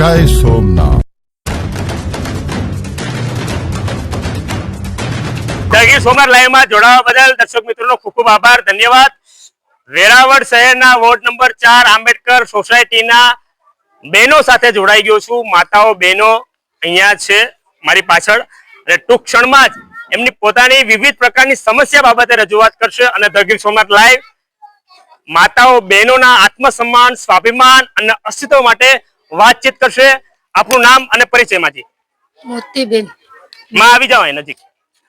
જય સોમનાથ લાઈવમાં જોડાવા બદલ દર્શક મિત્રોનો ખૂબ આભાર, ધન્યવાદ. વેરાવળ શહેરના વોર્ડ નંબર ચાર આંબેડકર સોસાયટીના બહેનો સાથે જોડાઈ ગયો છું. માતાઓ, બહેનો અહીંયા છે મારી પાછળ. અને ટૂંક ક્ષણમાં જ એમની પોતાની વિવિધ પ્રકારની સમસ્યા બાબતે રજૂઆત કરશે અને દગીર સોમનાથ લાઈવ માતાઓ, બહેનોના આત્મસન્માન, સ્વાભિમાન અને અસ્તિત્વ માટે વાતચીત કરશે આપનું નામ અને પરિચય માજી મોતીબેન. માં આવી જાવ નજીક.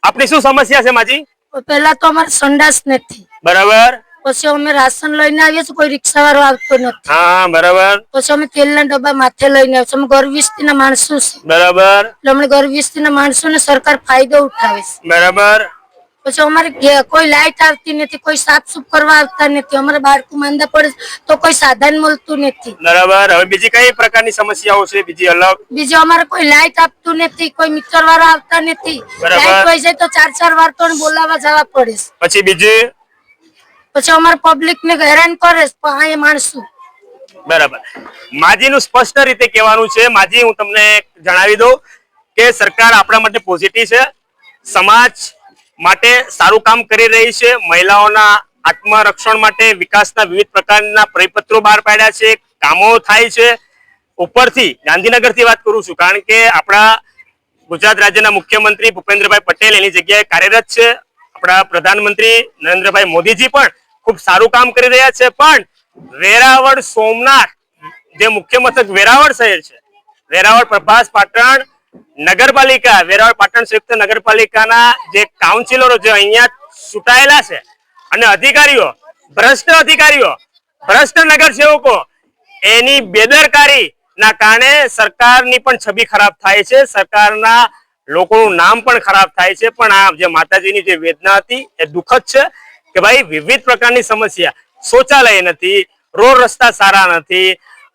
આપની શું સમસ્યા છે માજી? પેલા તો અમારે સંડાસ નથી. બરાબર. પછી અમે રાશન લઈને આવીએ છીએ કોઈ રિક્ષા વાળો આવતો નથી. હા બરાબર. પછી અમે તેલના ડબ્બા માથે લઈને આવીએ અમે ગરીબ વસ્તીના માણસો છે બરાબર. એટલે અમને ગરીબ વસ્તીના માણસોને સરકાર ફાયદો ઉઠાવે છે. બરાબર. પછી અમારે કોઈ લાઈટ આવતી નથી કોઈ સાફ સુફ કરવા આવતા નથી. અમારે બાળકો માંદા પડે તો કોઈ સાધન મળતું નથી. બરાબર. હવે બીજી કઈ પ્રકારની સમસ્યાઓ છે? બીજી અલગ? બીજી અમારે કોઈ લાઈટ આપતું નથી કોઈ મિત્ર વાળા આવતા નથી. લાઈટ હોય જાય તો ચાર ચાર વાર તો બોલાવવા જવા પડે. પછી બીજી? પછી અમારે પબ્લિક ને હેરાન કરે પણ અહીંયા માણસું. બરાબર. માજીનું સ્પષ્ટ રીતે કહેવાનું છે માજી હું તમને જણાવી દઉં કે સરકાર આપણા માટે પોઝિટિવ છે. સમાજ માટે સારું કામ કરી રહી છે. મહિલાઓના આત્મરક્ષણ માટે વિકાસના વિવિધ પ્રકારના પરિપત્રો બહાર પાડ્યા છે. કામો થાય છે. ઉપરથી ગાંધીનગરથી વાત કરું છું, કારણ કે આપણા ગુજરાત રાજ્યના મુખ્યમંત્રી ભૂપેન્દ્રભાઈ પટેલ એની જગ્યાએ કાર્યરત છે. આપણા પ્રધાનમંત્રી નરેન્દ્રભાઈ મોદીજી પણ ખૂબ સારું કામ કરી રહ્યા છે. પણ વેરાવળ સોમનાથ, જે મુખ્ય મથક વેરાવળ શહેર છે, વેરાવળ પ્રભાસ પાટણ નગરપાલિકા, વેરાવળ પાટણ સંયુક્ત નગરપાલિકાના જે કાઉન્સિલરો જે અહીંયા ચૂંટાયેલા છે અને અધિકારીઓ, ભ્રષ્ટ અધિકારીઓ, ભ્રષ્ટ નગર સેવકો, એની બેદરકારી ના કારણે સરકારની પણ છબી ખરાબ થાય છે. સરકારના લોકોનું નામ પણ ખરાબ થાય છે. પણ આ જે માતાજીની જે વેદના હતી એ દુઃખદ છે કે ભાઈ વિવિધ પ્રકારની સમસ્યા. શૌચાલય નથી, રોડ રસ્તા સારા નથી,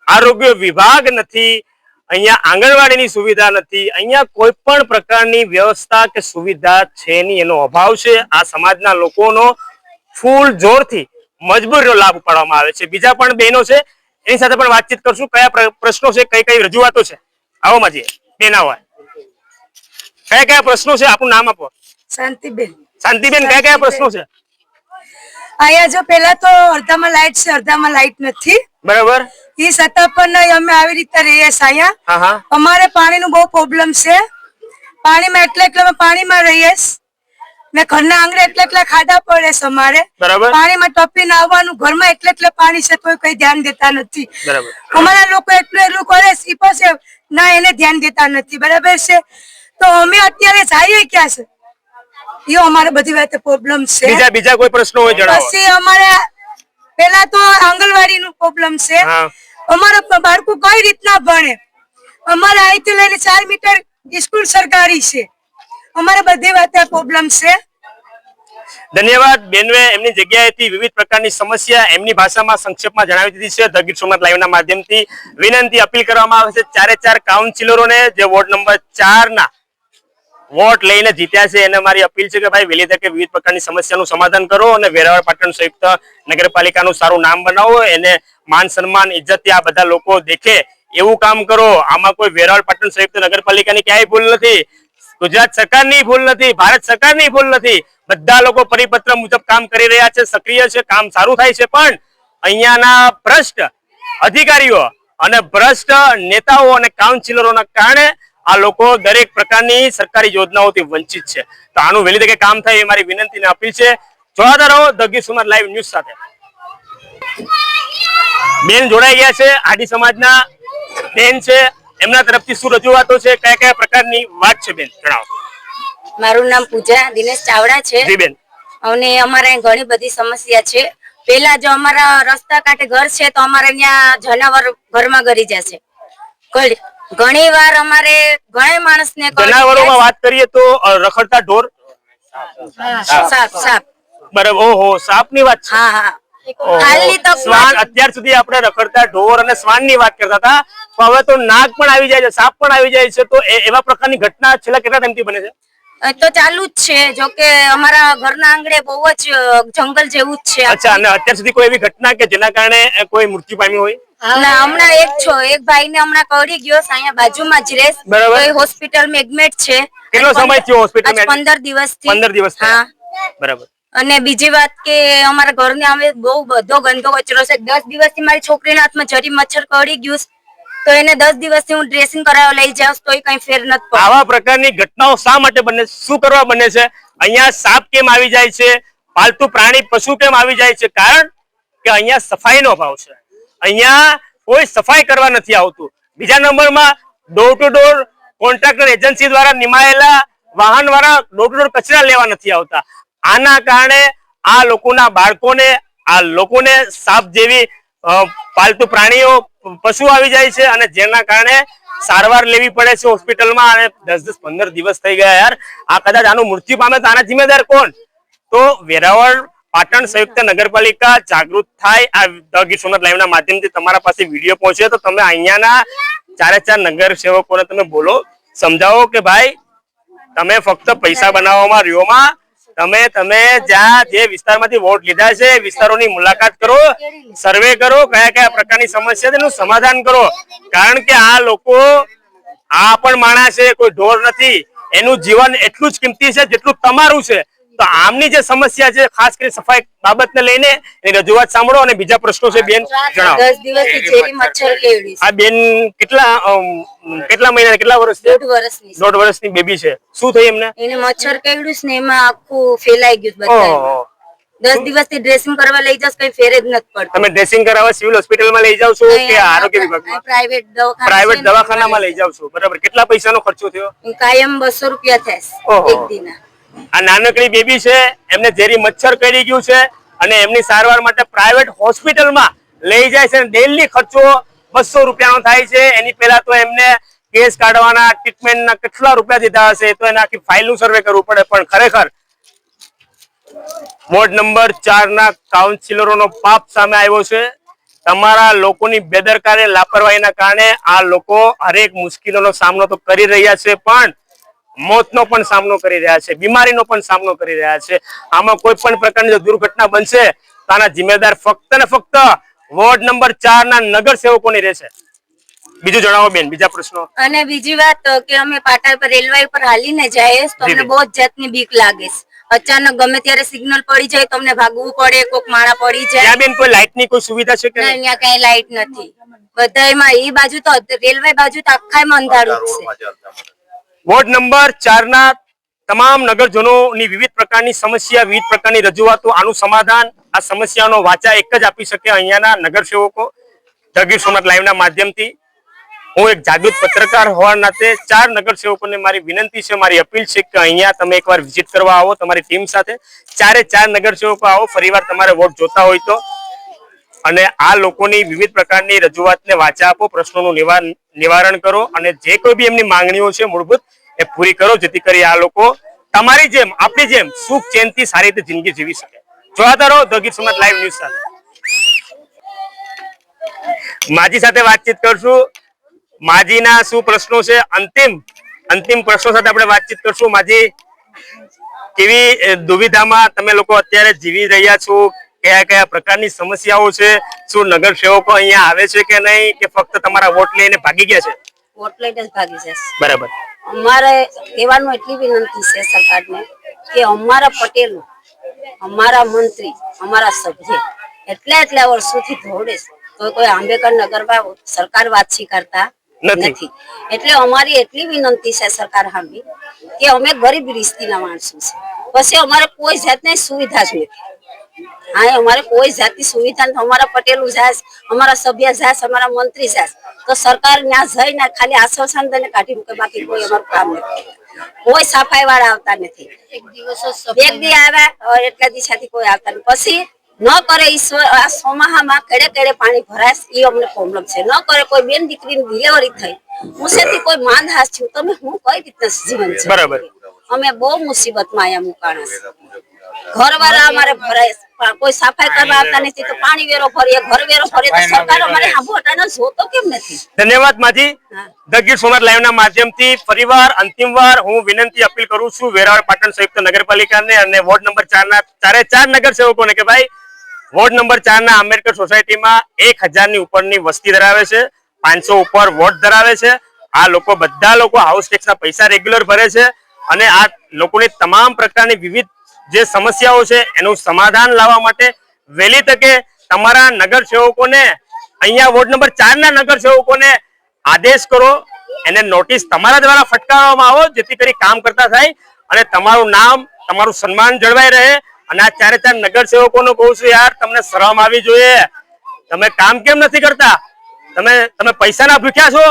આરોગ્ય વિભાગ નથી અહીંયા આંગણવાડીની સુવિધા નથી. અહીંયા કોઈ પણ પ્રકારની વ્યવસ્થા કે સુવિધા છે નહીં એનો અભાવ છે. આ સમાજના લોકોનો ફૂલ જોરથી મજબૂરીનો લાભ ઉપાડવામાં આવે છે. બીજા પણ બહેનો છે એની સાથે પણ વાતચીત કરશું. કયા પ્રશ્નો છે કઈ કઈ રજૂઆતો છે? આવો માજી બેન આવો. કયા કયા પ્રશ્નો છે? આપણું નામ આપો. શાંતિબેન. શાંતિબેન કયા કયા પ્રશ્નો છે? અહીંયા જો પેલા તો અડધામાં લાઈટ છે અડધામાં લાઈટ નથી. બરાબર. એ છતાં પણ અમે આવી રીતે રહીએ છીએ અમારે પાણીનું બહુ પ્રોબ્લેમ છે. પાણીમાં એટલે એટલે પાણીમાં રહીએ. ને ઘરના આંગણે એટલે એટલે ખાડા પડે છે અમારે. પાણીમાં ટપીને આવવાનું ઘરમાં એટલે એટલે પાણી છે તો કઈ ધ્યાન દેતા નથી. અમારા લોકો એટલું એટલું કરે છે ના એને ધ્યાન દેતા નથી. બરાબર છે? તો અમે અત્યારે જઈએ ક્યાં છે? એ અમારે બધી વાત પ્રોબ્લેમ છે. બીજા બીજા કોઈ પ્રશ્નો હોય જણાવો. પછી અમારે પેલા તો આંગણવાડી નું પ્રોબ્લેમ છે. હા. અમારા બાળકો કઈ રીતના ભણે? અમારા અહીંથી લઈને ચાર મીટર સ્કૂલ સરકારી છે. અમારે બધી વાત પ્રોબ્લેમ છે. ધન્યવાદ, બેનવે એમની જગ્યાએથી વિવિધ પ્રકારની સમસ્યા એમની ભાષામાં સંક્ષેપમાં જણાવી દીધી છે. ધ ગીર સોમનાથ લાઈવના માધ્યમથી વિનંતી અપીલ કરવામાં આવે છે. ચારે ચાર કાઉન્સિલરોને જે વોર્ડ નંબર ચાર ના વોટ લઈને જીત્યા છે, એને મારી અપીલ છે કે ભાઈ વહેલી તકે વિવિધ પ્રકારની સમસ્યાનું સમાધાન કરો અને વેરાવળ પાટણ સંયુક્ત નગરપાલિકાનું સારું નામ બનાવો. એને માન સન્માન ઇજ્જતથી આ બધા લોકો દેખે. એવું કામ કરો. આમાં કોઈ વેરાવળ પાટણ સંયુક્ત નગરપાલિકાની ક્યાંય ભૂલ નથી. ગુજરાત સરકારની ભૂલ નથી. ભારત સરકારની ભૂલ નથી. બધા લોકો પરિપત્ર મુજબ કામ કરી રહ્યા છે, સક્રિય છે, કામ સારું થાય છે. પણ અહીંયાના ભ્રષ્ટ અધિકારીઓ અને ભ્રષ્ટ નેતાઓ અને કાઉન્સિલરોના કારણે આ લોકો દરેક પ્રકારની સરકારી યોજનાઓથી વંચિત છે. તો આનું વહેલી તકે કામ થાય એ મારી વિનંતી ને અપીલ છે. જોડાતા રહો ધ ગીર લાઈવ ન્યૂઝ સાથે. બેન જોડાઈ ગયા છે. આદિ સમાજના બેન છે. એમના તરફથી શું રજૂઆતો છે? કયા કયા પ્રકારની વાત છે બેન? જણાવો. મારું નામ પૂજા દિનેશ ચાવડા છે. જી બેન. અને અમારે ઘણી બધી સમસ્યા છે. પેલા જો અમારા રસ્તા કાંઠે ઘર છે તો અમારે અહીંયા જનાવર ઘરમાં ગરી જશે. ઘણી- વાર અમારે ઘણા માણસને જનાવરોમાં વાત કરીએ તો રખડતા ઢોર? સાપ સાપ. બરાબર. ઓહો સાપની વાત હા હા. હાલની શ્વાન અત્યાર સુધી આપણે રખડતા ઢોર અને શ્વાનની વાત કરતા હતા. હવે તો નાગ પણ આવી જાય છે સાપ પણ આવી જાય છે. તો એવા પ્રકારની ઘટના છેલ્લા કેટલા ટાઈમથી બને છે? તો ચાલુ જ છે. જો કે અમારા ઘરના આંગણે બહુ જ જંગલ જેવું જ છે. અચ્છા અને અત્યાર સુધી કોઈ એવી ઘટના કે જેના કારણે કોઈ મૃત્યુ પામ્યું હોય? હમણાં એક છો. એક ભાઈ ને હમણાં કવડી ગયો અહીંયા બાજુમાં જ બરાબર. તો એ એડમિટ છે. કેટલો સમય થયો હોસ્પિટલ પંદર દિવસ પંદર દિવસ હા. બરાબર. અને બીજી વાત કે અમારા ઘરની સામે બહુ બધો ગંદો કચરો છે. દસ દિવસથી મારી છોકરીના હાથમાં જરી મચ્છર કડી ગયું તો એને દસ દિવસથી હું ડ્રેસિંગ કરાવવા લઈ જાઉં તોય કઈ ફેર નથી આવા પ્રકારની ઘટનાઓ શા માટે બને શું કરવા બને છે? અહીંયા સાપ કેમ આવી જાય છે? પાલતુ પ્રાણી, પશુ કેમ આવી જાય છે? કારણ કે અહીંયા સફાઈનો અભાવ છે. અહીંયા કોઈ સફાઈ કરવા નથી આવતું. બીજા નંબરમાં door to door contractor agency દ્વારા નિમાયેલા વાહન વાળા ડોર ટુ ડોર કચરા લેવા નથી આવતા. આના કારણે આ લોકોના બાળકોને, આ લોકોને સાપ જેવી પાલતુ પ્રાણીઓ પશુ આવી જાય છે અને જેના કારણે સારવાર લેવી પડે છે હોસ્પિટલમાં અને દસ દસ પંદર દિવસ થઈ ગયા યાર. આ કદાચ આનું મૃત્યુ પામે તો આના જિમ્મેદાર કોણ? તો વેરાવળ પાટણ સંયુક્ત નગરપાલિકા જાગૃત થાય. આ ધ ગીર સોમનાથ લાઈવના માધ્યમથી તમારા પાસે વીડિયો પહોંચે તો તમે અહીંયાના ચારે ચાર નગર સેવકોને તમે બોલો. સમજાવો કે ભાઈ, તમે ફક્ત પૈસા બનાવવામાં રહ્યોમાં તમે તમે જ્યાં જે વિસ્તારમાંથી વોટ લીધા છે વિસ્તારોની મુલાકાત કરો, સર્વે કરો, કયા કયા પ્રકારની સમસ્યા છે, એનું સમાધાન કરો. કારણ કે આ લોકો, આ પણ માણસ છે, કોઈ ઢોર નથી. એનું જીવન એટલું જ કિંમતી છે જેટલું તમારું છે. તો આમની જે સમસ્યા છે ખાસ કરી સફાઈ બાબતને લઈને એની રજૂઆત સાંભળો અને બીજા પ્રશ્નો છે બેન જણાવો. દસ દિવસથી ઝેરી મચ્છર કેવડી આ બેન કેટલા કેટલા મહિના કેટલા વર્ષ દોઢ વર્ષની. દોઢ વર્ષની બેબી છે. શું થયું એમને? એને મચ્છર કેવડ્યું ને એમાં આખું ફેલાઈ ગયું બધા. દસ દિવસથી ડ્રેસિંગ કરવા લઈ જાસ કઈ ફેર જ નથી પડતો. તમે ડ્રેસિંગ કરાવવા સિવિલ હોસ્પિટલમાં લઈ જાવ છો કે આરોગ્ય વિભાગમાં? પ્રાઇવેટ દવાખાના પ્રાઇવેટ દવાખાના માં દવાખાનામાં લઈ જાવ છો. બરાબર. કેટલા પૈસાનો ખર્ચો થયો? કાયમ બસો રૂપિયા થાય એક દિના. આ નાનકડી બેબી છે, એમને ઝેરી મચ્છર કરી ગયું છે અને એમની સારવાર માટે પ્રાઇવેટ હોસ્પિટલમાં લઈ જાય છે ડેલી ખર્ચો બસો રૂપિયાનો થાય છે. એની પહેલા તો એમને કેસ કાઢવાના, ટ્રીટમેન્ટના કેટલા રૂપિયા દીધા હશે તો એના આખી ફાઇલનું સર્વે કરવું પડે. પણ ખરેખર વોર્ડ નંબર ચાર ના કાઉન્સિલરોનો પાપ સામે આવ્યો છે. તમારા લોકોની બેદરકારી, લાપરવાહીના કારણે આ લોકો હરેક મુશ્કેલીનો સામનો તો કરી રહ્યા છે, પણ મોતનો પણ સામનો કરી રહ્યા છે બીમારીનો પણ સામનો કરી રહ્યા છે. આમાં કોઈ પણ પ્રકારની જો દુર્ઘટના બનશે તો આના જિમ્મેદાર ફક્ત ને ફક્ત વોર્ડ નંબર ચાર ના નગર સેવકોની રહેશે. બીજું જણાવો બેન બીજા પ્રશ્નો. અને બીજી વાત કે અમે પાટા પર રેલવે પર હાલીને જઈએ તો અમને બહુ જ જાતની બીક લાગે છે. અચાનક ગમે ત્યારે સિગ્નલ પડી જાય તમને ભાગવું પડે કોક માળા પડી જાય. ત્યાં બેન કોઈ લાઇટની કોઈ સુવિધા છે કે નહીં? અહીંયા કઈ લાઈટ નથી. બધાયમાં એ બાજુ તો રેલવે બાજુ તો આખાયમાં અંધારું છે. વોર્ડ નંબર ચાર ના તમામ નગરજનોની વિવિધ પ્રકારની સમસ્યા, વિવિધ પ્રકારની રજૂઆતો. આનું સમાધાન, આ સમસ્યાનો વાચા એક જ આપી શકે અહીંયાના નગરસેવકો. જગીર સોમનાથ લાઈવના માધ્યમથી હું એક જાગૃત પત્રકાર હોવા નાતે ચાર નગરસેવકોને મારી વિનંતી છે, મારી અપીલ છે કે અહીંયા તમે એકવાર વિઝિટ કરવા આવો તમારી ટીમ સાથે. ચારે ચાર નગરસેવકો આવો, ફરીવાર તમારે વોટ જોતા હોય તો. અને આ લોકોની વિવિધ પ્રકારની રજૂઆતને વાચા આપો, પ્રશ્નોનું નિવારણ કરો અને જે કોઈ બી એમની માંગણીઓ છે, મૂળભૂત એ પૂરી કરો જેથી કરી આ લોકો તમારી જેમ આપણી જેમ સુખ ચેનથી સારી રીતે જિંદગી જીવી શકે. જોતા રહો the Gir Somnath live news સાથે. માજી સાથે વાતચીત કરશું. માજીના શું પ્રશ્નો છે? અંતિમ અંતિમ પ્રશ્નો સાથે આપણે વાતચીત કરશું. માજી કેવી દુવિધામાં તમે લોકો અત્યારે જીવી રહ્યા છો? કયા કયા પ્રકારની સમસ્યાઓ છે? શું નગર સેવકો અહીંયા આવે છે કે નહીં? કે ફક્ત તમારા વોટ લઈને ભાગી ગયા છે? વોટ લઈને જ ભાગી છે બરાબર. અમારે કહેવાનું એટલી વિનંતી છે સરકારને કે અમારા પટેલો અમારા મંત્રી અમારા સભ્ય એટલા એટલા વર્ષોથી ધોડે કોઈ તો કોઈ આંબેડકર નગરમાં સરકાર વાતચીત કરતા નથી. નથી. એટલે અમારી એટલી વિનંતી છે સરકાર સામે કે અમે ગરીબ રીસ્તીના માણસો છે. પછી અમારે કોઈ જાતની સુવિધા જ નથી. હા અમારે કોઈ જાતની સુવિધા નથી. અમારા પટેલું જાય અમારા સભ્ય જાય અમારા મંત્રી જાય તો સરકાર ત્યાં જઈને ખાલી આશ્વાસન દઈને કાઢી મૂકે બાકી કોઈ અમારું કામ નથી. કોઈ સફાઈ વાળા આવતા નથી. એક દી આવ્યા એટલા દિવસથી કોઈ આવતા નથી. પછી ન કરે ઈશ્વર આ સોમાહામાં કેડે કેડે પાણી ભરાય એ અમને પ્રોબ્લેમ છે. ન કરે કોઈ બેન દીકરીની ડિલિવરી થઈ. મુસેથી કોઈ માંદહાસ થયું તમે હું કઈ રીતના જીવન છે બરાબર. અમે બહુ મુસીબતમાં આયા મુકાણા છે. ઘરવાળા અમારે ભરાય કોઈ સફાઈ કરવા આવતા નથી તો પાણી વેરો ભરીએ ઘર વેરો ભરીએ તો સરકાર અમારે સાંભળતા જોતો કેમ નથી? ધન્યવાદ માજી. ધ ગીર સોમનાથ લાઈવના માધ્યમથી ફરીવાર અંતિમવાર હું વિનંતી અપીલ કરું છું વેરાવળ પાટણ સંયુક્ત નગરપાલિકાને અને વોર્ડ નંબર ચાર ના ચારે ચાર નગર સેવકોને કે ભાઈ વોર્ડ નંબર ચાર ના આંબેડકર સોસાયટીમાં એક હજારની ઉપરની વસ્તી ધરાવે છે પાંચસો ઉપર વોટ ધરાવે છે. આ લોકો બધા લોકો હાઉસ ટેક્સના પૈસા રેગ્યુલર ભરે છે અને આ લોકોની તમામ પ્રકારની વિવિધ જે સમસ્યાઓ છે, એનું સમાધાન લાવવા માટે વહેલી તકે તમારા નગર સેવકોને અહીંયા વોર્ડ નંબર ચાર ના નગર સેવકોને આદેશ કરો, એને નોટિસ તમારા દ્વારા ફટકારવામાં આવો, જેથી કરી કામ કરતા થાય અને તમારું નામ, તમારું સન્માન જળવાઈ રહે. અને આ ચારે ચાર નગર સેવકોને કહું છું, યાર, તમને શરમ આવી જોઈએ. તમે કામ કેમ નથી કરતા? તમે તમે પૈસાના ભૂખ્યા છો?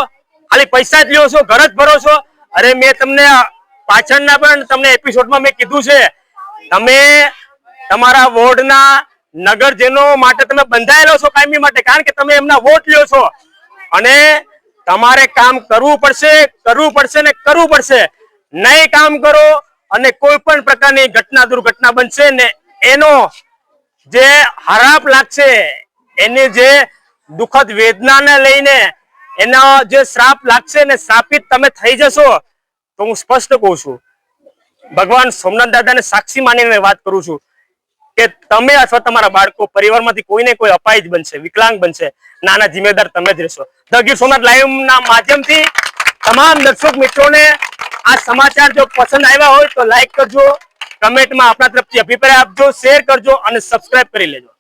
ખાલી પૈસા જ લ્યો છો, ઘર જ ભરો છો? અરે, મેં તમને પાછળના પણ તમને એપિસોડમાં મેં કીધું છે તમે તમારા વોર્ડના નગરજનો માટે તમે બંધાયેલો છો કાયમી માટે, કારણ કે તમે એમના વોટ લ્યો છો. અને તમારે કામ કરવું પડશે કરવું પડશે ને કરવું પડશે. નહીં કામ કરો અને કોઈ પણ પ્રકારની ઘટના દુર્ઘટના બનશે ને એનો જે હરાપ લાગશે, એની જે દુઃખદ વેદનાને લઈને એનો જે શ્રાપ લાગશે ને શ્રાપિત તમે થઈ જશો, તો હું સ્પષ્ટ કહું છું. ભગવાન સોમનાથ દાદાને સાક્ષી માનીને વાત કરું છું કે તમે અથવા તમારા બાળકો પરિવારમાંથી કોઈને કોઈ અપાહિજ બનશે, વિકલાંગ બનશે. નાના જિમ્મેદાર તમે જ રહેશો. ધ ગીર સોમનાથ લાઈવ ના માધ્યમથી તમામ દર્શક મિત્રોને આ સમાચાર જો પસંદ આવ્યા હોય તો લાઈક કરજો કમેન્ટમાં આપણા તરફથી અભિપ્રાય આપજો શેર કરજો અને સબસ્ક્રાઇબ કરી લેજો.